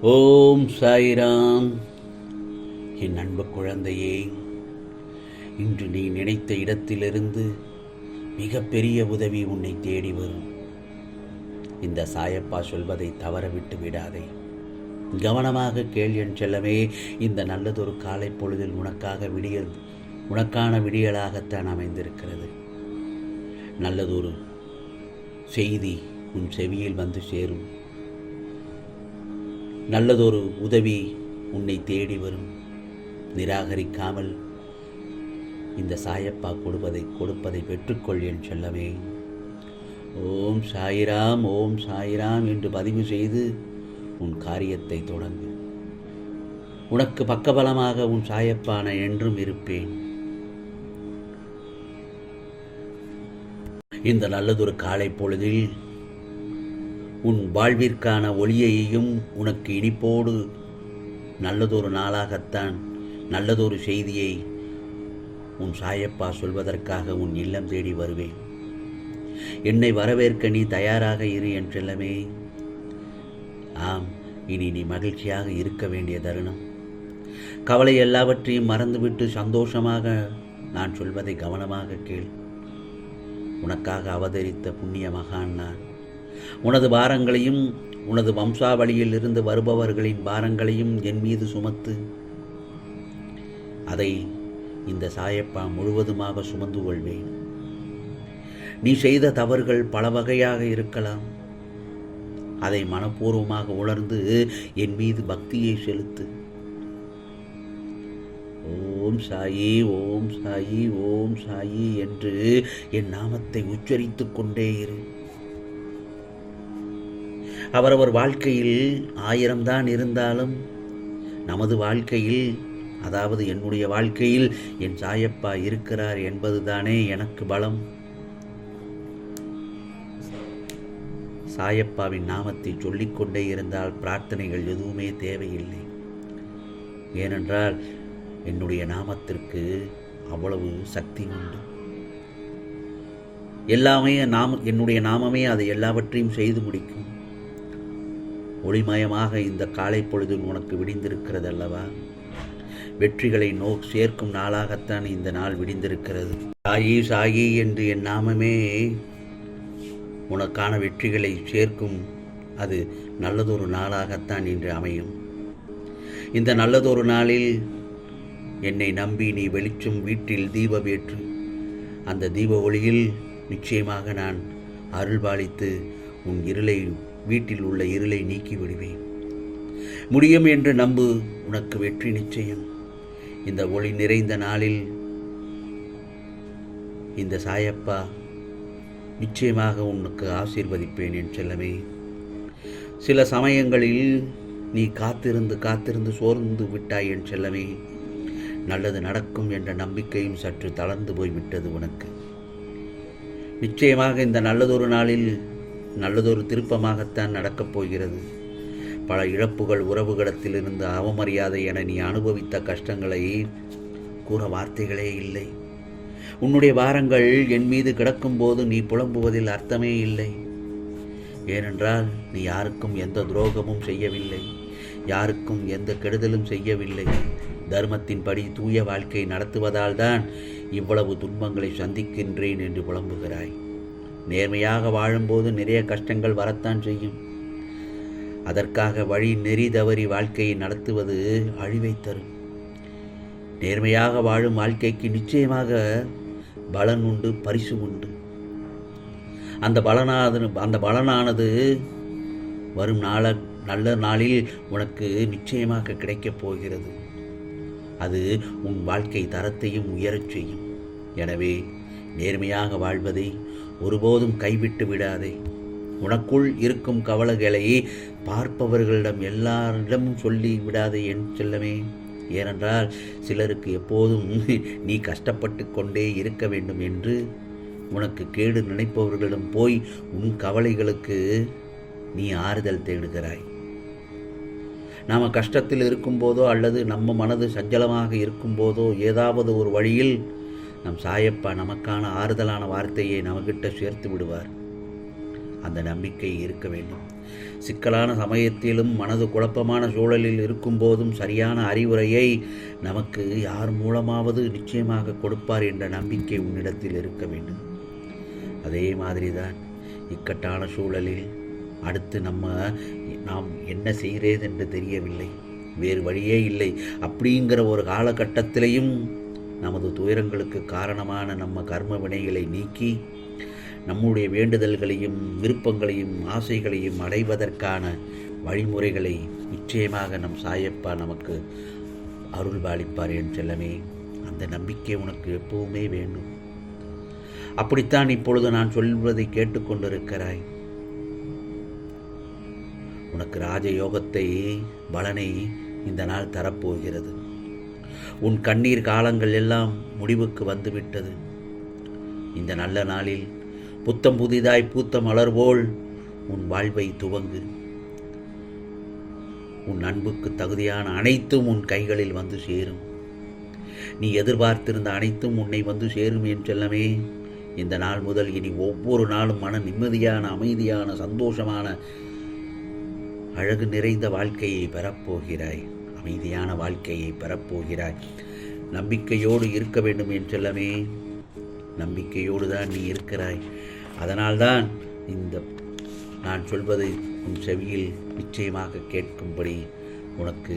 ஓம் சாய்ராம். என் அன்பு குழந்தையே இன்று நீ நினைத்த இடத்திலிருந்து மிகப்பெரிய உதவி உன்னை தேடி வரும். இந்த சாயப்பா சொல்வதை தவறவிட்டு விடாதே. கவனமாக கேள் என் செல்லமே இந்த நல்லதொரு காலை பொழுதில் உனக்காக விடியல் உனக்கான விடியலாகத்தான் அமைந்திருக்கிறது. நல்லதொரு செய்தி உன் செவியில் வந்து சேரும். நல்லதொரு உதவி உன்னை தேடி வரும். நிராகரிக்காமல் இந்த சாயப்பா கொடுப்பதை கொடுப்பதை பெற்றுக்கொள் என் செல்லவே ஓம் சாயிராம் ஓம் சாயிராம் என்று பதிவு செய்து உன் காரியத்தை தொடங்கு. உனக்கு பக்கபலமாக உன் சாயப்பான என்றும் இருப்பேன். இந்த நல்லதொரு காலை பொழுதில் உன் வாழ்விற்கான ஒளியையும் உனக்கு இனிப்போடு நல்லதொரு நாளாகத்தான் நல்லதொரு செய்தியை உன் சாயப்பா சொல்வதற்காக உன் இல்லம் தேடி வருவேன். என்னை வரவேற்க நீ தயாராக இரு என் செல்லமே ஆம் இனி நீ மகிழ்ச்சியாக இருக்க வேண்டிய தருணம். கவலை எல்லாவற்றையும் மறந்துவிட்டு சந்தோஷமாக நான் சொல்வதை கவனமாக கேள். உனக்காக அவதரித்த புண்ணிய மகான் நான். உனது பாரங்களையும் உனது வம்சாவளியில் இருந்து வருபவர்களின் பாரங்களையும் என் மீது சுமத்து. அதை இந்த சாயப்பா முழுவதுமாக சுமந்து கொள்வேன். நீ செய்த தவறுகள் பல வகையாக இருக்கலாம். அதை மனப்பூர்வமாக உணர்ந்து என் மீது பக்தியை செலுத்து. ஓம் சாயி ஓம் சாயி ஓம் சாயி என்று என் நாமத்தை உச்சரித்துக் கொண்டே இரு. அவரவர் வாழ்க்கையில் ஆயிரம்தான் இருந்தாலும் நமது வாழ்க்கையில் அதாவது என்னுடைய வாழ்க்கையில் என் சாயப்பா இருக்கிறார் என்பதுதானே எனக்கு பலம். சாயப்பாவின் நாமத்தை சொல்லிக்கொண்டே இருந்தால் பிரார்த்தனைகள் எதுவுமே தேவையில்லை. ஏனென்றால் என்னுடைய நாமத்திற்கு அவ்வளவு சக்தி உண்டு. எல்லாமே நாம் என்னுடைய நாமமே அதை எல்லாவற்றையும் செய்து முடிக்கும். ஒளிமயமாக இந்த காலை பொழுதும் உனக்கு விடிந்திருக்கிறது அல்லவா வெற்றிகளை நோ சேர்க்கும் நாளாகத்தான் இந்த நாள் விடிந்திருக்கிறது. சாயி சாயி என்று என் நாமமே உனக்கான வெற்றிகளை சேர்க்கும். அது நல்லதொரு நாளாகத்தான் இன்று அமையும். இந்த நல்லதொரு நாளில் என்னை நம்பி நீ வெளிச்சம் வீட்டில் தீபம் ஏற்று அந்த தீப ஒளியில் நிச்சயமாக நான் அருள்பாலித்து உன் இருளை வீட்டில் உள்ள இருளை நீக்கி விடுவேன். முடியும் என்று நம்பு உனக்கு வெற்றி நிச்சயம். இந்த ஒளி நிறைந்த நாளில் இந்த சாயப்பா நிச்சயமாக உனக்கு ஆசீர்வதிப்பேன் என் செல்லமே. சில சமயங்களில் நீ காத்திருந்து காத்திருந்து சோர்ந்து விட்டாய் என் செல்லமே. நல்லது நடக்கும் என்ற நம்பிக்கையும் சற்று தளர்ந்து போய்விட்டது உனக்கு. நிச்சயமாக இந்த நல்லதொரு நாளில் நல்லதொரு திருப்பமாகத்தான் நடக்கப் போகிறது. பல இழப்புகள் உறவுகளத்திலிருந்து அவமரியாதை என நீ அனுபவித்த கஷ்டங்களை கூற வார்த்தைகளே இல்லை. உன்னுடைய பாரங்கள் என் மீது கிடக்கும்போது நீ புலம்புவதில் அர்த்தமே இல்லை. ஏனென்றால் நீ யாருக்கும் எந்த துரோகமும் செய்யவில்லை. யாருக்கும் எந்த கெடுதலும் செய்யவில்லை. தர்மத்தின்படி தூய வாழ்க்கை நடத்துவதால் தான் இவ்வளவு துன்பங்களை சந்திக்கின்றேன் என்று புலம்புகிறாய். நேர்மையாக வாழும்போது நிறைய கஷ்டங்கள் வரத்தான் செய்யும். அதற்காக வழி நெறி தவறி வாழ்க்கையை நடத்துவது அழிவை தரும். நேர்மையாக வாழும் வாழ்க்கைக்கு நிச்சயமாக பலன் உண்டு பரிசு உண்டு. அந்த பலனாது அந்த பலனானது வரும் நாள நல்ல நாளில் உனக்கு நிச்சயமாக கிடைக்கப் போகிறது. அது உன் வாழ்க்கை தரத்தையும் உயரச் செய்யும். எனவே நேர்மையாக வாழ்வதை ஒருபோதும் கைவிட்டு விடாதே. உனக்குள் இருக்கும் கவலைகளை பார்ப்பவர்களிடம் எல்லாரிடமும் சொல்லி விடாதே என் செல்லமே. ஏனென்றால் சிலருக்கு எப்போதும் நீ கஷ்டப்பட்டு கொண்டே இருக்க வேண்டும் என்று உனக்கு கேடு நினைப்பவர்களிடம் போய் உன் கவலைகளுக்கு நீ ஆறுதல் தேடுகிறாய். நாம் கஷ்டத்தில் இருக்கும்போதோ அல்லது நம்ம மனது சஞ்சலமாக இருக்கும்போதோ ஏதாவது ஒரு வழியில் நம் சாயப்பா நமக்கான ஆறுதலான வார்த்தையை நமக்கிட்ட சேர்த்து விடுவார். அந்த நம்பிக்கை இருக்க வேண்டும். சிக்கலான சமயத்திலும் மனது குழப்பமான சூழலில் இருக்கும்போதும் சரியான அறிவுரையை நமக்கு யார் மூலமாவது நிச்சயமாக கொடுப்பார் என்ற நம்பிக்கை உன்னிடத்தில் இருக்க வேண்டும். அதே மாதிரி தான் இக்கட்டான சூழலில் அடுத்து நம்ம நாம் என்ன செய்கிறது என்று தெரியவில்லை. வேறு வழியே இல்லை. அப்படிங்கிற ஒரு காலகட்டத்திலையும் நமது துயரங்களுக்கு காரணமான நம்ம கர்ம வினைகளை நீக்கி நம்முடைய வேண்டுதல்களையும் விருப்பங்களையும் ஆசைகளையும் அடைவதற்கான வழிமுறைகளை நிச்சயமாக நம் சாயப்பா நமக்கு அருள் பாலிப்பார் என் செல்லமே. அந்த நம்பிக்கை உனக்கு எப்பவுமே வேண்டும். அப்படித்தான் இப்பொழுது நான் சொல்வதை கேட்டுக்கொண்டிருக்கிறாய். உனக்கு ராஜயோகத்தை பலனை இந்த நாள் தரப்போகிறது. உன் கண்ணீர் காலங்கள் எல்லாம் முடிவுக்கு வந்துவிட்டது. இந்த நல்ல நாளில் புத்தம் புதிதாய் பூத்த மலர் போல் உன் வாழ்வை துவங்கு. உன் அன்புக்கு தகுதியான அனைத்தும் உன் கைகளில் வந்து சேரும். நீ எதிர்பார்த்திருந்த அனைத்தும் உன்னை வந்து சேரும் என்று செல்லமே இந்த நாள் முதல் இனி ஒவ்வொரு நாளும் மன நிம்மதியான அமைதியான சந்தோஷமான அழகு நிறைந்த வாழ்க்கையை பெறப்போகிறாய். அமைதியான வாழ்க்கையை பெறப்போகிறாய். நம்பிக்கையோடு இருக்க வேண்டும் என்று செல்லமே. நம்பிக்கையோடு தான் நீ இருக்கிறாய். அதனால்தான் இந்த நான் சொல்வதை உன் செவியில் நிச்சயமாக கேட்கும்படி உனக்கு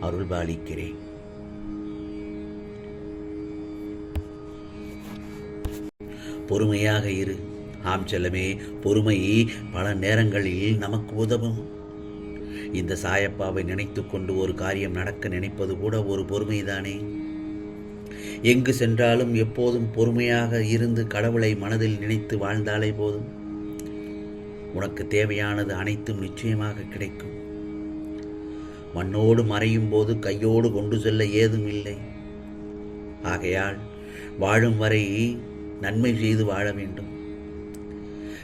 அருள்பாலிக்கிறேன். பொறுமையாக இரு. ஆம் செல்லமே பொறுமை பல நேரங்களில் நமக்கு உதவும். இந்த சாயப்பாவை நினைத்து கொண்டு ஒரு காரியம் நடக்க நினைப்பது கூட ஒரு பொறுமைதானே? எங்கு சென்றாலும் எப்போதும் பொறுமையாக இருந்து கடவுளை மனதில் நினைத்து வாழ்ந்தாலே போதும். உனக்கு தேவையானது அனைத்தும் நிச்சயமாக கிடைக்கும். மண்ணோடு மறையும் போது கையோடு கொண்டு செல்ல ஏதும் இல்லை. ஆகையால் வாழும் வரை நன்மை செய்து வாழ வேண்டும்.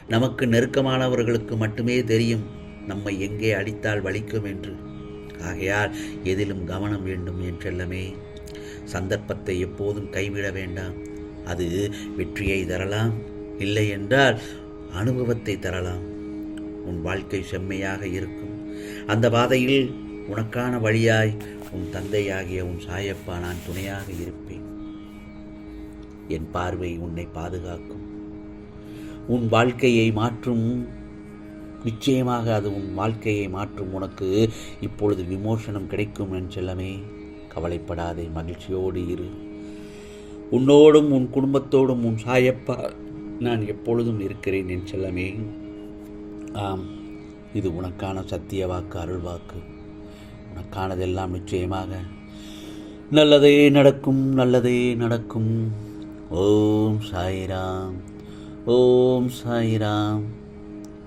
நமக்கு நெருக்கமானவர்களுக்கு மட்டுமே தெரியும் நம்மை எங்கே அடித்தால் வலிக்கும் என்று. ஆகையால் எதிலும் கவனம் வேண்டும் என்றெல்லமே. சந்தர்ப்பத்தை எப்போதும் கைவிட வேண்டாம். அது வெற்றியை தரலாம். இல்லை என்றால் அனுபவத்தை தரலாம். உன் வாழ்க்கை செம்மையாக இருக்கும். அந்த பாதையில் உனக்கான வழியாய் உன் தந்தையாகிய உன் சாயப்பா நான் துணையாக இருப்பேன். என் பார்வை உன்னை பாதுகாக்கும். உன் வாழ்க்கையை மாற்றும் நிச்சயமாக அது உன் வாழ்க்கையை மாற்றும். உனக்கு இப்பொழுது விமோசனம் கிடைக்கும் என் செல்லமே. கவலைப்படாதே மகிழ்ச்சியோடு இரு. உன்னோடும் உன் குடும்பத்தோடும் உன் சாயப்பா நான் எப்பொழுதும் இருக்கிறேன் என் செல்லமே. ஆம் இது உனக்கான சத்திய வாக்கு அருள் வாக்கு. உனக்கானதெல்லாம் நிச்சயமாக நல்லதே நடக்கும் நல்லதே நடக்கும். ஓம் சாய்ராம் ஓம் சாய்ராம்.